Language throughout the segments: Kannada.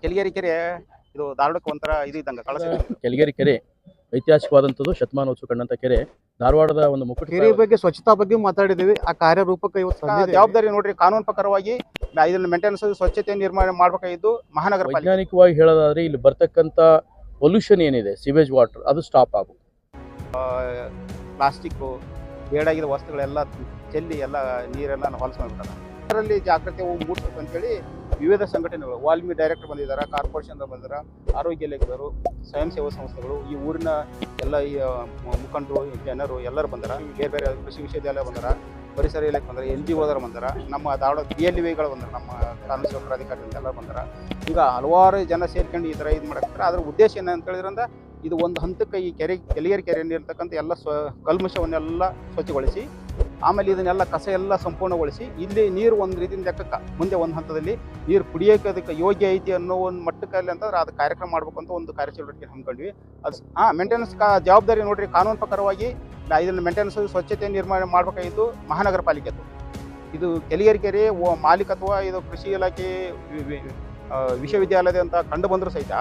ಕೆಲಿಗೇರಿ ಕೆರೆ ಇದು ಧಾರವಾಡಕ್ಕೆ ಒಂಥರ ಇದು ಇದ್ದಂಗೆ ಕಳಸ ಕೆಲಗೇರಿ ಕೆರೆ ಐತಿಹಾಸಿಕವಾದಂಥದ್ದು ಶತಮಾನೋತ್ಸವ ಕಂಡಂತ ಕೆರೆ. ಧಾರವಾಡದ ಒಂದು ಮುಖ ಕೆರೆ ಬಗ್ಗೆ ಸ್ವಚ್ಛತಾ ಬಗ್ಗೆ ಮಾತಾಡಿದ್ದೀವಿ. ಆ ಕಾರ್ಯರೂಪಕ್ಕೆ ಇವತ್ತು. ಜವಾಬ್ದಾರಿ ನೋಡ್ರಿ ಕಾನೂನು ಪ್ರಕಾರವಾಗಿ ನಾ ಇದನ್ನ ಮೇಂಟೆನೆನ್ಸ್ ಸ್ವಚ್ಛತೆ ನಿರ್ಮಾಣ ಮಾಡಬೇಕಾಗಿದ್ದು ಮಹಾನಗರ ವೈಜ್ಞಾನಿಕವಾಗಿ ಹೇಳೋದಾದ್ರೆ ಇಲ್ಲಿ ಬರ್ತಕ್ಕಂಥ ಪೊಲ್ಯೂಷನ್ ಏನಿದೆ ಸಿವೇಜ್ ವಾಟರ್ ಅದು ಸ್ಟಾಪ್ ಆಗು ಪ್ಲಾಸ್ಟಿಕ್ಕು ಬೇಡಾಗಿದ್ದ ವಸ್ತುಗಳೆಲ್ಲ ಚೆಲ್ಲಿ ಎಲ್ಲ ನೀರೆಲ್ಲ ಹೊಲಸು ಮಾಡ್ಬಿಟ್ಟಾರ ಅದರಲ್ಲಿ ಜಾಗೃತಿ ಮೂಡಿಸ್ಬೇಕು ಅಂತೇಳಿ ವಿವಿಧ ಸಂಘಟನೆಗಳು ವಾಲ್ಮಿ ಡೈರೆಕ್ಟರ್ ಬಂದಿದ್ದಾರೆ ಕಾರ್ಪೊರೇಷನ್ ಬಂದಿದ್ದಾರೆ, ಆರೋಗ್ಯ ಲೇಖಕರು ಸ್ವಯಂ ಸೇವಾ ಸಂಸ್ಥೆಗಳು, ಈ ಊರಿನ ಎಲ್ಲ ಈ ಮುಖಂಡರು, ಜನರು ಎಲ್ಲರೂ ಬಂದಾರ. ಬೇರೆ ಬೇರೆ ಕೃಷಿ ವಿಶ್ವವಿದ್ಯಾಲಯ ಬಂದಾರ, ಪರಿಸರ ಇಲಾಖೆ ಬಂದಾರ ಎನ್ ಜಿ ಓದರ ಬಂದಾರ, ನಮ್ಮ ಧಾರವಾಡ ಬಿ ಎಲ್ ವಿಗಳು ಬಂದ್ರೆ, ನಮ್ಮ ಕಾನೂನು ಸೇವಕರ ಅಧಿಕಾರಿಗಳು ಎಲ್ಲ ಬಂದಾರ. ಈಗ ಹಲವಾರು ಜನ ಸೇರ್ಕೊಂಡು ಈ ಥರ ಇದು ಮಾಡಕ್ತಾರೆ ಅದ್ರ ಉದ್ದೇಶ ಏನು ಅಂತ ಹೇಳಿದ್ರಂದ್ರೆ ಇದು ಒಂದು ಹಂತಕ್ಕೆ ಈ ಕೆರೆ ಕೆಲಿಯರ್ ಕೆರೆಯಲ್ಲಿ ಇರ್ತಕ್ಕಂಥ ಎಲ್ಲ ಸ್ವ, ಕಲ್ಮಶವನ್ನೆಲ್ಲ ಸ್ವಚ್ಛಗೊಳಿಸಿ ಆಮೇಲೆ ಇದನ್ನೆಲ್ಲ ಕಸ ಎಲ್ಲ ಸಂಪೂರ್ಣಗೊಳಿಸಿ ಇಲ್ಲಿ ನೀರು ಒಂದು ರೀತಿಯಿಂದ ಲೆಕ್ಕಕ್ಕೆ ಮುಂದೆ ಒಂದು ಹಂತದಲ್ಲಿ ನೀರು ಕುಡಿಯೋಕೆ ಅದಕ್ಕೆ ಯೋಗ್ಯ ಐತಿ ಅನ್ನೋ ಒಂದು ಮಟ್ಟಕ್ಕಲ್ಲಿ ಅಂತಂದ್ರೆ ಅದು ಕಾರ್ಯಕ್ರಮ ಮಾಡ್ಬೇಕು ಅಂತ ಒಂದು ಕಾರ್ಯಚಟುವಟಿಕೆ ಹಮ್ಮಿಕೊಂಡ್ವಿ ಅದು ಹಾಂ ಮೇಂಟೆನೆನ್ಸ್ ಕಾ ಜವಾಬ್ದಾರಿ ನೋಡ್ರಿ, ಕಾನೂನು ಪ್ರಕಾರವಾಗಿ ಇದನ್ನು ಮೇಂಟೆನೆನ್ಸ್ ಸ್ವಚ್ಛತೆ ನಿರ್ಮಾಣ ಮಾಡಬೇಕಾಗಿದ್ದು ಮಹಾನಗರ ಪಾಲಿಕೆದು ಇದು ಕೆಲಿಗೇರಿ ಕೆರೆ ಓ ಮಾಲೀಕತ್ವ, ಇದು ಕೃಷಿ ಇಲಾಖೆ ವಿಶ್ವವಿದ್ಯಾಲಯದಂತ ಕಂಡು ಬಂದರೂ ಸಹಿತ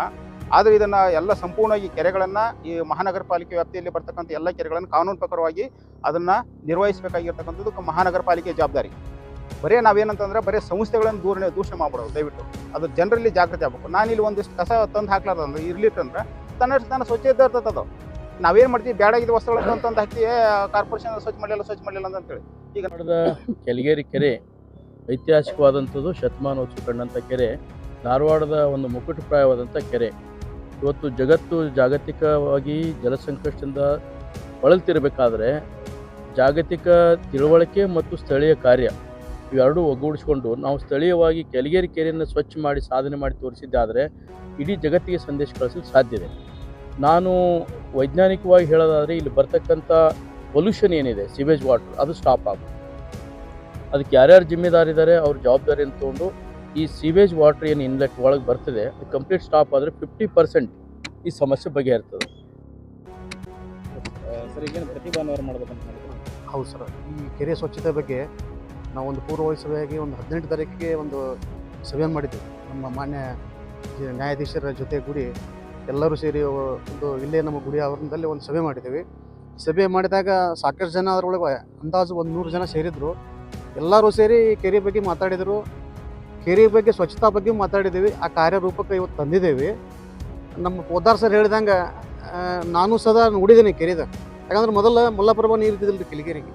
ಆದರೆ ಇದನ್ನ ಎಲ್ಲ ಸಂಪೂರ್ಣವಾಗಿ ಕೆರೆಗಳನ್ನು ಈ ಮಹಾನಗರ ಪಾಲಿಕೆ ವ್ಯಾಪ್ತಿಯಲ್ಲಿ ಬರ್ತಕ್ಕಂಥ ಎಲ್ಲ ಕೆರೆಗಳನ್ನು ಕಾನೂನು ಪ್ರಕಾರವಾಗಿ ಅದನ್ನ ನಿರ್ವಹಿಸಬೇಕಾಗಿರ್ತಕ್ಕಂಥದ್ದು ಮಹಾನಗರ ಪಾಲಿಕೆ ಜವಾಬ್ದಾರಿ. ಬರೀ ನಾವೇನಂತಂದ್ರೆ ಬರೀ ಸಂಸ್ಥೆಗಳನ್ನು ದೂರ ದೂಷಣೆ ಮಾಡ್ಬಿಡೋದು, ದಯವಿಟ್ಟು. ಅದು ಜನರಲ್ಲಿ ಜಾಗೃತಿ ಆಗಬೇಕು. ಇಲ್ಲಿ ಒಂದಿಷ್ಟು ಕಸ ತಂದು ಹಾಕ್ಲಾರ್ದಂದ್ರೆ ಇರ್ಲಿಟ್ಟಂದ್ರೆ ತನ್ನ ತನ್ನ ಸ್ವಚ್ಛತೆ ಇರ್ತದೆ ಅದು. ನಾವೇನು ಮಾಡ್ತೀವಿ ಬೇಡಾಗಿದ್ದ ವಸ್ತುಗಳು ತಂದು ಹಾಕ್ತೀವಿ ಕಾರ್ಪೊರೇಷನ್ ಸ್ವಚ್ಛ ಮಾಡಲಿಲ್ಲ ಸ್ವಚ್ಛ ಮಾಡಲಿಲ್ಲ ಅಂತ ಹೇಳಿ ನೋಡಿದ ಕೆಲಗೇರಿ ಕೆರೆ ಐತಿಹಾಸಿಕವಾದಂಥದ್ದು ಶತಮಾನೋತ್ಸವ ಕಂಡಂಥ ಕೆರೆ, ಧಾರವಾಡದ ಒಂದು ಮುಕುಟಪ್ರಾಯವಾದಂಥ ಕೆರೆ. ಇವತ್ತು ಜಗತ್ತು ಜಾಗತಿಕವಾಗಿ ಜಲಸಂಕಷ್ಟದಿಂದ ಬಳಲ್ತಿರಬೇಕಾದ್ರೆ ಜಾಗತಿಕ ತಿಳುವಳಿಕೆ ಮತ್ತು ಸ್ಥಳೀಯ ಕಾರ್ಯ ಇವೆರಡೂ ಒಗ್ಗೂಡಿಸ್ಕೊಂಡು ನಾವು ಸ್ಥಳೀಯವಾಗಿ ಕೆಲಗೇರಿ ಕೆರೆಯನ್ನು ಸ್ವಚ್ಛ ಮಾಡಿ ಸಾಧನೆ ಮಾಡಿ ತೋರಿಸಿದ್ದಾದರೆ ಇಡೀ ಜಗತ್ತಿಗೆ ಸಂದೇಶ ಕಳಿಸಲು ಸಾಧ್ಯ ಇದೆ. ನಾನು ವೈಜ್ಞಾನಿಕವಾಗಿ ಹೇಳೋದಾದರೆ ಇಲ್ಲಿ ಬರ್ತಕ್ಕಂಥ ಪೊಲ್ಯೂಷನ್ ಏನಿದೆ ಸಿವೇಜ್ ವಾಟರ್ ಅದು ಸ್ಟಾಪ್ ಆಗುತ್ತೆ ಅದಕ್ಕೆ ಯಾರ್ಯಾರು ಜಿಮ್ಮೆದಾರಿದ್ದಾರೆ, ಅವ್ರ ಜವಾಬ್ದಾರಿಯನ್ನು ತೊಗೊಂಡು ಈ ಸೀವೇಜ್ ವಾಟರ್ ಏನು ಇನ್ಲೆಟ್ ಒಳಗೆ ಬರ್ತದೆ ಕಂಪ್ಲೀಟ್ ಸ್ಟಾಪ್ ಆದರೆ ಫಿಫ್ಟಿ ಪರ್ಸೆಂಟ್ ಈ ಸಮಸ್ಯೆ ಬಗೆಹರ್ತದೆ. ಸರ್ ಈಗೇನು ಪ್ರತಿ ಭಾನುವಾರ ಮಾಡಬೇಕಂತ ಹೌದು ಸರ್. ಈ ಕೆರೆ ಸ್ವಚ್ಛತೆ ಬಗ್ಗೆ ನಾವು ಒಂದು ಪೂರ್ವವೈ ಸಭೆಯಾಗಿ ಒಂದು ಹದಿನೆಂಟು ತಾರೀಕಿಗೆ ಒಂದು ಸಭೆಯನ್ನು ಮಾಡಿದ್ವಿ ನಮ್ಮ ಮಾನ್ಯ ನ್ಯಾಯಾಧೀಶರ ನ್ಯಾಯಾಧೀಶರ ಜೊತೆಗೂಡಿ ಎಲ್ಲರೂ ಸೇರಿ ಒಂದು ಇಲ್ಲೇ ನಮ್ಮ ಗುಡಿ ಆವರಣದಲ್ಲಿ ಒಂದು ಸಭೆ ಮಾಡಿದ್ದೇವೆ. ಸಭೆ ಮಾಡಿದಾಗ ಸಾಕಷ್ಟು ಜನ ಅದರೊಳಗೆ ಅಂದಾಜು ಒಂದು ನೂರು ಜನ ಸೇರಿದ್ರು. ಎಲ್ಲರೂ ಸೇರಿ ಈ ಕೆರೆ ಬಗ್ಗೆ ಮಾತಾಡಿದರು. ಕೆರೆ ಬಗ್ಗೆ, ಸ್ವಚ್ಛತಾ ಬಗ್ಗೆ ಮಾತಾಡಿದ್ದೀವಿ. ಆ ಕಾರ್ಯರೂಪಕ್ಕೆ ಇವತ್ತು ತಂದಿದ್ದೇವೆ. ನಮ್ಮ ಪೋದಾರ್ ಸರ್ ಹೇಳಿದಂಗೆ ನಾನು ಸದಾ ನೋಡಿದ್ದೀನಿ ಕೆರೆದ ಯಾಕಂದ್ರೆ ಮೊದಲ ಮಲ್ಲಪ್ರಭ ನೀರು ಇದ್ದಿದ್ದಿಲ್ಲ ರೀ ಕೆಲಿಗೇರಿಗೆ.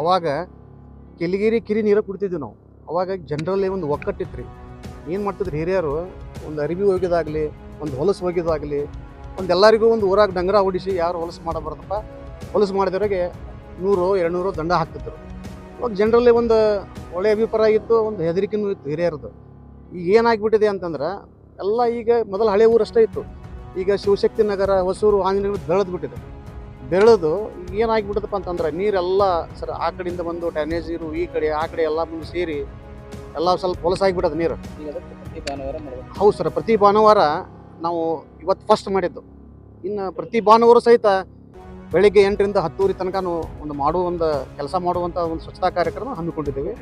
ಅವಾಗ ಕೆಲಿಗೇರಿ ಕಿರಿ ನೀರು ಕುಡ್ತಿದ್ವಿ ನಾವು. ಅವಾಗ ಜನರಲ್ಲಿ ಒಂದು ಒಕ್ಕಟ್ಟಿತ್ತು ರೀ ಏನು ಮಾಡ್ತಿದ್ರು ಹಿರಿಯರು, ಒಂದು ಅರಿವಿ ಒಗೆದಾಗಲಿ, ಒಂದು ಹೊಲಸು ಒಗೆದಾಗಲಿ, ಒಂದು ಎಲ್ಲರಿಗೂ ಒಂದು ಊರಾಗ ಡಂಗರ ಹೊಡಿಸಿ ಯಾರು ಹೊಲಸು ಮಾಡಬಾರ್ದಪ್ಪ. ಹೊಲಸು ಮಾಡಿದವರಿಗೆ ನೂರು, ಎರಡುನೂರು ದಂಡ ಹಾಕ್ತಿದ್ರು. ಅವಾಗ ಜನರಲ್ಲಿ ಒಂದು ಒಳ್ಳೆಯ ಅಭಿಪ್ರಾಯ ಇತ್ತು ಒಂದು ಹೆದರಿಕೆನೂ ಇತ್ತು ಹಿರಿಯರದು ಈಗ ಏನಾಗ್ಬಿಟ್ಟಿದೆ ಅಂತಂದ್ರೆ ಎಲ್ಲ ಈಗ ಮೊದಲು ಹಳೆ ಊರಷ್ಟೇ ಇತ್ತು. ಈಗ ಶಿವಶಕ್ತಿ ನಗರ ಹೊಸೂರು ಆಂಜನೇಯ ಬೆಳೆದು ಬಿಟ್ಟಿದೆ ಬೆಳೆದು ಏನಾಗ್ಬಿಟ್ಟದಪ್ಪ ಅಂತಂದ್ರೆ ನೀರೆಲ್ಲ ಸರ್ ಆ ಕಡೆಯಿಂದ ಬಂದು ಡ್ಯಾನೇಜ್ ನೀರು ಈ ಕಡೆ ಆ ಕಡೆ ಎಲ್ಲ ಬಂದು ಸೇರಿ ಎಲ್ಲ ಸ್ವಲ್ಪ ಹೊಲಸಾಗಿಬಿಟ್ಟದ ನೀರು. ಹೌದು ಸರ್ ಪ್ರತಿ ಭಾನುವಾರ ನಾವು ಇವತ್ತು ಫಸ್ಟ್ ಮಾಡಿದ್ದು. ಇನ್ನು ಪ್ರತಿ ಭಾನುವಾರ ಸಹಿತ ಬೆಳಿಗ್ಗೆ ಎಂಟರಿಂದ ಹತ್ತೂರಿ ತನಕ ಒಂದು ಮಾಡುವ ಒಂದು ಕೆಲಸ ಮಾಡುವಂಥ ಒಂದು ಸ್ವಚ್ಛತಾ ಕಾರ್ಯಕ್ರಮ ಹಮ್ಮಿಕೊಂಡಿದ್ದೀವಿ.